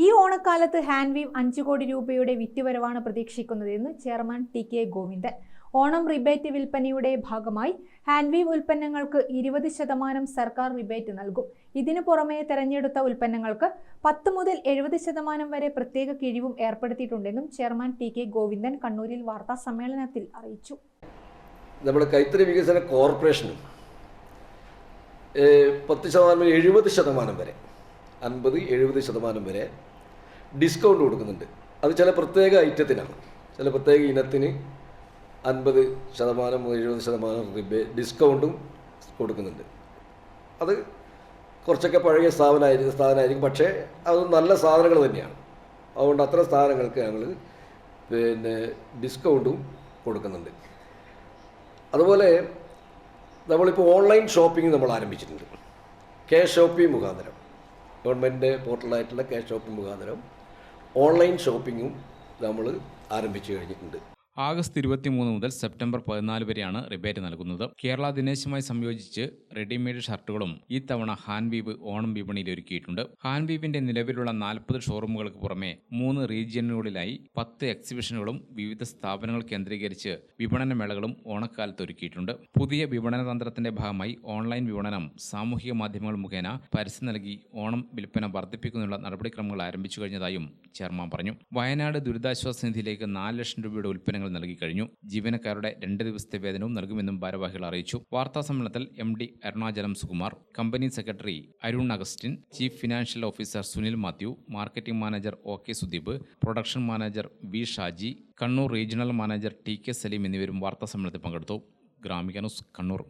ഈ ഓണക്കാലത്ത് ഹാൻഡ്വീവ് അഞ്ചു കോടി രൂപയുടെ വിറ്റുവരവാണ് പ്രതീക്ഷിക്കുന്നതെന്ന് chairman T K Govindan. Onam rebate വിൽപ്പനയുടെ ഭാഗമായി ഹാൻഡ്വീവ് ഉൽപ്പന്നങ്ങൾക്ക് ഇരുപത് ശതമാനം സർക്കാർ റിബേറ്റ് നൽകും. ഇതിനു പുറമെ തെരഞ്ഞെടുത്ത ഉൽപ്പന്നങ്ങൾക്ക് പത്ത് മുതൽ എഴുപത് ശതമാനം വരെ പ്രത്യേക കിഴിവും ഏർപ്പെടുത്തിയിട്ടുണ്ടെന്നും ചെയർമാൻ ടി കെ ഗോവിന്ദൻ കണ്ണൂരിൽ വാർത്താ സമ്മേളനത്തിൽ അറിയിച്ചു. നമ്മുടെ കൈത്തറി വികസന കോർപ്പറേഷനും പത്ത് ശതമാനം എഴുപത് ശതമാനം വരെ അൻപത് എഴുപത് ശതമാനം വരെ ഡിസ്കൗണ്ട് കൊടുക്കുന്നുണ്ട്. അത് ചില പ്രത്യേക ഐറ്റത്തിനാണ്. ചില പ്രത്യേക ഇനത്തിന് അൻപത് ശതമാനം എഴുപത് ശതമാനം ഡിസ്കൗണ്ടും കൊടുക്കുന്നുണ്ട്. അത് കുറച്ചൊക്കെ പഴയ സ്ഥാപനമായിരിക്കും സ്ഥാപനമായിരിക്കും. പക്ഷേ അത് നല്ല സാധനങ്ങൾ തന്നെയാണ്. അതുകൊണ്ട് അത്ര സ്ഥാപനങ്ങൾക്ക് ഞങ്ങൾ പിന്നെ ഡിസ്കൗണ്ടും കൊടുക്കുന്നുണ്ട്. അതുപോലെ നമ്മളിപ്പോൾ ഓൺലൈൻ ഷോപ്പിംഗ് നമ്മൾ ആരംഭിച്ചിട്ടുണ്ട്. കെ ഷോപ്പിംഗ് മുഖാന്തരം. ഗവൺമെന്റിന്റെ പോർട്ടലായിട്ടുള്ള ക്യാഷ് ഷോപ്പിംഗ് മുഖാന്തരം ഓൺലൈൻ ഷോപ്പിങ്ങും നമ്മൾ ആരംഭിച്ചു കഴിഞ്ഞിട്ടുണ്ട്. ആഗസ്റ്റ് ഇരുപത്തിമൂന്ന് മുതൽ സെപ്റ്റംബർ പതിനാല് വരെയാണ് റിബേറ്റ് നൽകുന്നത്. കേരള ദിനേശുമായി സംയോജിച്ച് റെഡിമെയ്ഡ് ഷർട്ടുകളും ഈ തവണ ഹാൻവീവ് ഓണം വിപണിയിൽ ഒരുക്കിയിട്ടുണ്ട്. ഹാൻവീവിന്റെ നിലവിലുള്ള നാൽപ്പത് ഷോറൂമുകൾക്ക് പുറമെ മൂന്ന് റീജിയനുകളിലായി പത്ത് എക്സിബിഷനുകളും വിവിധ സ്ഥാപനങ്ങൾ കേന്ദ്രീകരിച്ച് വിപണന മേളകളും ഓണക്കാലത്ത് ഒരുക്കിയിട്ടുണ്ട്. പുതിയ വിപണന തന്ത്രത്തിന്റെ ഭാഗമായി ഓൺലൈൻ വിപണനം സാമൂഹിക മാധ്യമങ്ങൾ മുഖേന പരസ്യം നൽകി ഓണം വിൽപ്പന വർദ്ധിപ്പിക്കുന്നതിനുള്ള നടപടിക്രമങ്ങൾ ആരംഭിച്ചു കഴിഞ്ഞതായും ചെയർമാൻ പറഞ്ഞു. വയനാട് ദുരിതാശ്വാസ നിധിയിലേക്ക് നാല് ലക്ഷം രൂപയുടെ ഉൽപ്പന്നങ്ങൾ നൽകി കഴിഞ്ഞു. ജീവനക്കാരുടെ രണ്ട് ദിവസത്തെ വേതനവും നൽകുമെന്നും ഭാരവാഹികൾ അറിയിച്ചു. വാർത്താ സമ്മേളനത്തിൽ M D Arunachalam Sukumar company secretary Arun Augustine chief financial officer Sunil Mathew marketing manager O K Sudeep production manager V Shaji Kannur regional manager T K Saleem എന്നിവരും വാർത്താ സമ്മേളനത്തിൽ പങ്കെടുത്തു. ഗ്രാമിക ന്യൂസ് കണ്ണൂർ.